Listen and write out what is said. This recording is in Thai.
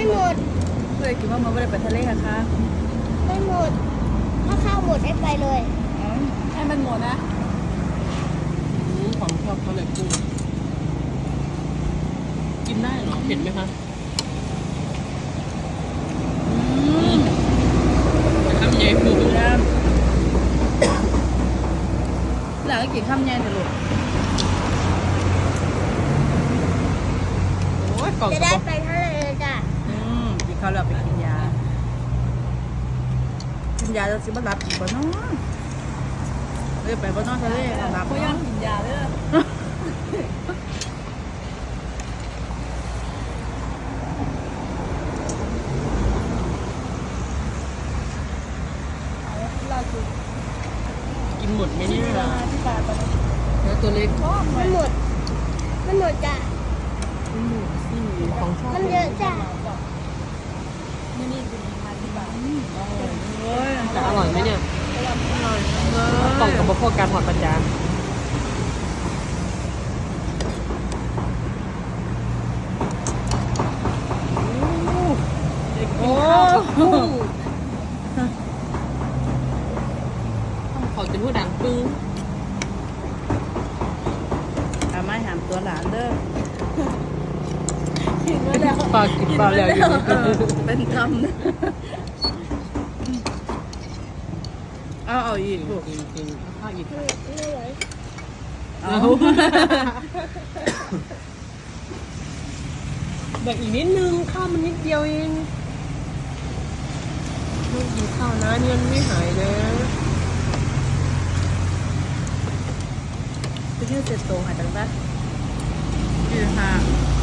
ไม่หมดเพื่อคิดว่ามันไม่ได้ไปทะเลค่ะคะไม่หมด ถ้าข้าวหมดได้ไปเลยอ๋อให้มันหมดนะอืมของชอบเขาเลยกุ้งกินได้เหรอเผ็ดไหมคะอืมแต่ข้าวใหญ่ปูแล้วหลังก็กินข้ามแย่แต่ลูกโอ้ยกล่องจะกระได้บอกไปทะเลจ้ะอื มกินข้าวแล้วไปกินยา กินยาแล้วสิบ่รับอีกบ่เนาะเอ้ยไปบ่เนอนทะเลรับเขาย่างกินยาเลยล่าสุดกินหมดไหมเนี่ยที่ตาตอนนี้แล้วตัวเล็กชอบเลมัยนหมด มันหมดจ้ะอืมอืมของชอบมันเยอะจ้ะนี่นี่คือมาที่บ้าน เอ้ย จะอ ร่อยไหมเนี่ยอร่อยเลกล่องยกับพวกการหอดปัญญาโอ้ขอจะพูดดังปึ้งอาไม่หามตัวหลานเด้อกินมาแล้วปลากินปลาแล้วอยู่เออเป็นคำนะ เอาเอาอีกลูกกินกินข้าวอีกไม่ไม่ไหวเอาแบ่งอีกนิดนึงข้าวมันนิดเดียวเองลูกกินข้าวนะเนี่ยนไม่หายนะไปเที่ยวเจ็ดโตหาจังได้ยี่ห้าห